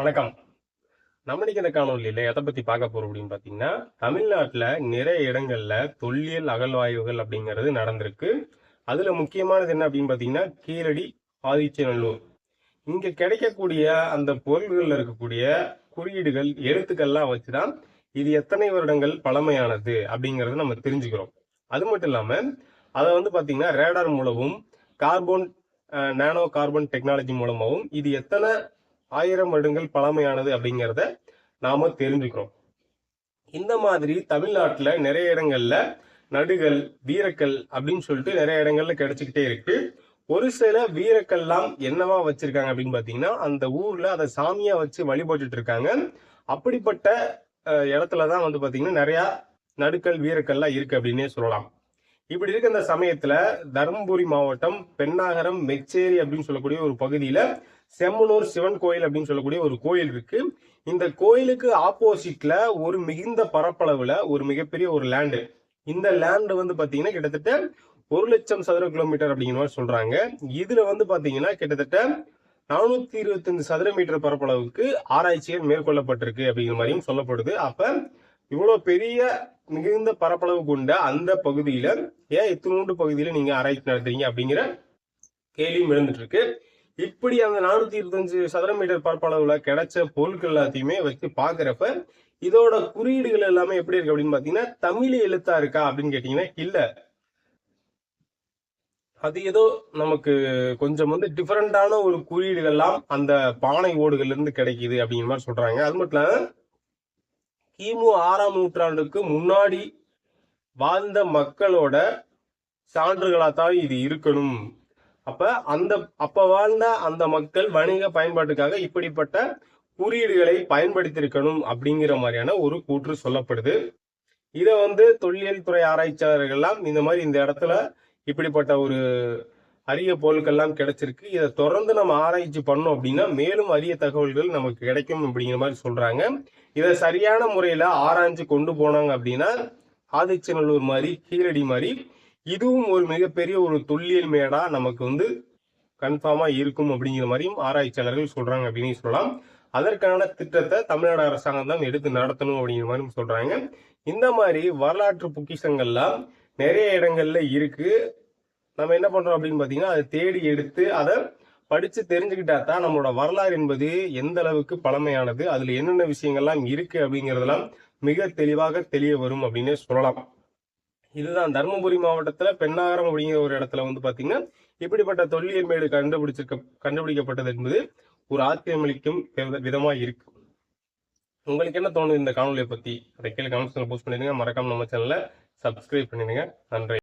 வணக்கம். நம்ம இன்னைக்கு இந்த காணொலியில் எதை பற்றி பார்க்க போகிறோம் அப்படின்னு பார்த்தீங்கன்னா தமிழ்நாட்டில் நிறைய இடங்களில் தொல்லியல் அகழ்வாய்வுகள் அப்படிங்கிறது நடந்திருக்கு. அதில் முக்கியமானது என்ன அப்படின்னு பார்த்தீங்கன்னா கீழடி ஆதிச்சநல்லூர். இங்கே கிடைக்கக்கூடிய அந்த பொருள்களில் இருக்கக்கூடிய குறியீடுகள் எழுத்துக்கள்லாம் வச்சுதான் இது எத்தனை வருடங்கள் பழமையானது அப்படிங்கறத நம்ம தெரிஞ்சுக்கிறோம். அது மட்டும் இல்லாமல் அதை வந்து பார்த்தீங்கன்னா ரேடார் மூலமும் கார்பன் நானோ கார்பன் டெக்னாலஜி மூலமாகவும் இது எத்தனை ஆயிரம் வருடங்கள் பழமையானது அப்படிங்கிறத நாம தெரிஞ்சுக்கிறோம். இந்த மாதிரி தமிழ்நாட்டுல நிறைய இடங்கள்ல நடுகள் வீரக்கல் அப்படின்னு சொல்லிட்டு நிறைய இடங்கள்ல கிடைச்சிக்கிட்டே இருக்கு. ஒரு சில வீரக்கள்லாம் என்னவா வச்சிருக்காங்க அப்படின்னு பாத்தீங்கன்னா அந்த ஊர்ல அதை சாமியா வச்சு வழிபட்டுட்டு இருக்காங்க. அப்படிப்பட்ட அஹ், இடத்துலதான் வந்து பாத்தீங்கன்னா நிறைய நடுக்கல் வீரக்கல்லாம் இருக்கு அப்படின்னே சொல்லலாம். இப்படி இருக்க இந்த சமயத்துல தருமபுரி மாவட்டம் பெண்ணாகரம் மெச்சேரி அப்படின்னு சொல்லக்கூடிய ஒரு பகுதியில செம்மனூர் சிவன் கோயில் அப்படின்னு சொல்லக்கூடிய ஒரு கோயில் இருக்கு. இந்த கோயிலுக்கு ஆப்போசிட்ல ஒரு மிகுந்த பரப்பளவுல ஒரு மிகப்பெரிய ஒரு லேண்டு இந்த லேண்டு வந்து பாத்தீங்கன்னா கிட்டத்தட்ட ஒரு லட்சம் சதுர கிலோமீட்டர் அப்படிங்கிற மாதிரி சொல்றாங்க. இதுல வந்து பாத்தீங்கன்னா கிட்டத்தட்ட நானூத்தி இருபத்தஞ்சு சதுர மீட்டர் பரப்பளவுக்கு ஆராய்ச்சிகள் மேற்கொள்ளப்பட்டிருக்கு அப்படிங்கிற மாதிரியும் சொல்லப்படுது. அப்ப இவ்வளவு பெரிய மிகுந்த பரப்பளவு கொண்ட அந்த பகுதியில ஏன் இத்தினூண்டு பகுதியில நீங்க ஆராய்ச்சி நடத்துறீங்க அப்படிங்கிற கேள்வியும் எழுந்துட்டு இருக்கு. இப்படி அந்த நானூத்தி இருபத்தஞ்சு சதுர மீட்டர் பரப்பளவுல கிடைச்ச பொருட்கள் எல்லாத்தையுமே வச்சு பாக்குறப்ப இதோட குறியீடுகள் எல்லாமே எப்படி இருக்கு அப்படின்னு பாத்தீங்கன்னா தமிழ் எழுத்தா இருக்கா அப்படின்னு கேட்டீங்கன்னா இல்ல. அது ஏதோ நமக்கு கொஞ்சம் வந்து டிஃபரெண்டான ஒரு குறியீடுகள்லாம் அந்த பானை ஓடுகள்ல இருந்து கிடைக்குது அப்படிங்கிற மாதிரி சொல்றாங்க. அது மட்டும் இல்லாம கிமு ஆறாம் நூற்றாண்டுக்கு முன்னாடி வாழ்ந்த மக்களோட சான்றுகளாத்தான் இது இருக்கணும். அப்ப அந்த அப்ப வாழ்ந்த அந்த மக்கள் வணிக பயன்பாட்டுக்காக இப்படிப்பட்ட குறியீடுகளை பயன்படுத்தியிருக்கணும் அப்படிங்கிற மாதிரியான ஒரு கூற்று சொல்லப்படுது. இதை வந்து தொல்லியல் துறை ஆராய்ச்சியாளர்கள்லாம் இந்த மாதிரி இந்த இடத்துல இப்படிப்பட்ட ஒரு அரிய பொருட்கள்லாம் கிடைச்சிருக்கு. இதை தொடர்ந்து நம்ம ஆராய்ச்சி பண்ணோம் அப்படின்னா மேலும் அரிய தகவல்கள் நமக்கு கிடைக்கும் அப்படிங்கிற மாதிரி சொல்றாங்க. இதை சரியான முறையில ஆராய்ஞ்சு கொண்டு போனாங்க அப்படின்னா ஆதிச்சநல்லூர் மாதிரி கீழடி மாதிரி இதுவும் ஒரு மிகப்பெரிய ஒரு தொல்லியல் மேடா நமக்கு வந்து கன்ஃபார்மா இருக்கும் அப்படிங்கிற மாதிரியும் ஆராய்ச்சியாளர்கள் சொல்றாங்க அப்படின்னு சொல்லலாம். அதற்கான திட்டத்தை தமிழ்நாடு அரசாங்கம் தான் எடுத்து நடத்தணும் அப்படிங்கிற மாதிரியும் சொல்றாங்க. இந்த மாதிரி வரலாற்று பொக்கிஷங்கள்லாம் நிறைய இடங்கள்ல இருக்கு. நம்ம என்ன பண்றோம் அப்படின்னு பாத்தீங்கன்னா அதை தேடி எடுத்து அதை படிச்சு தெரிஞ்சுக்கிட்டா தான் நம்மளோட வரலாறு என்பது எந்த அளவுக்கு பழமையானது அதுல என்னென்ன விஷயங்கள்லாம் இருக்கு அப்படிங்கறதெல்லாம் மிக தெளிவாக தெரிய வரும் அப்படின்னே சொல்லலாம். இதுதான் தருமபுரி மாவட்டத்தில் பெண்ணாகரம் அப்படிங்கிற ஒரு இடத்துல வந்து பார்த்தீங்கன்னா இப்படிப்பட்ட தொல்லியல் மேடு கண்டுபிடிச்சிருக்க கண்டுபிடிக்கப்பட்டது என்பது ஒரு ஆச்சரியமளிக்கும் விதமாக இருக்கு. உங்களுக்கு என்ன தோணுது இந்த காணொலியை பத்தி? அதை கீழே கமெண்ட்ஸில் போஸ்ட் பண்ணிடுங்க. மறக்காம நம்ம சேனலை சப்ஸ்கிரைப் பண்ணிடுங்க. நன்றி.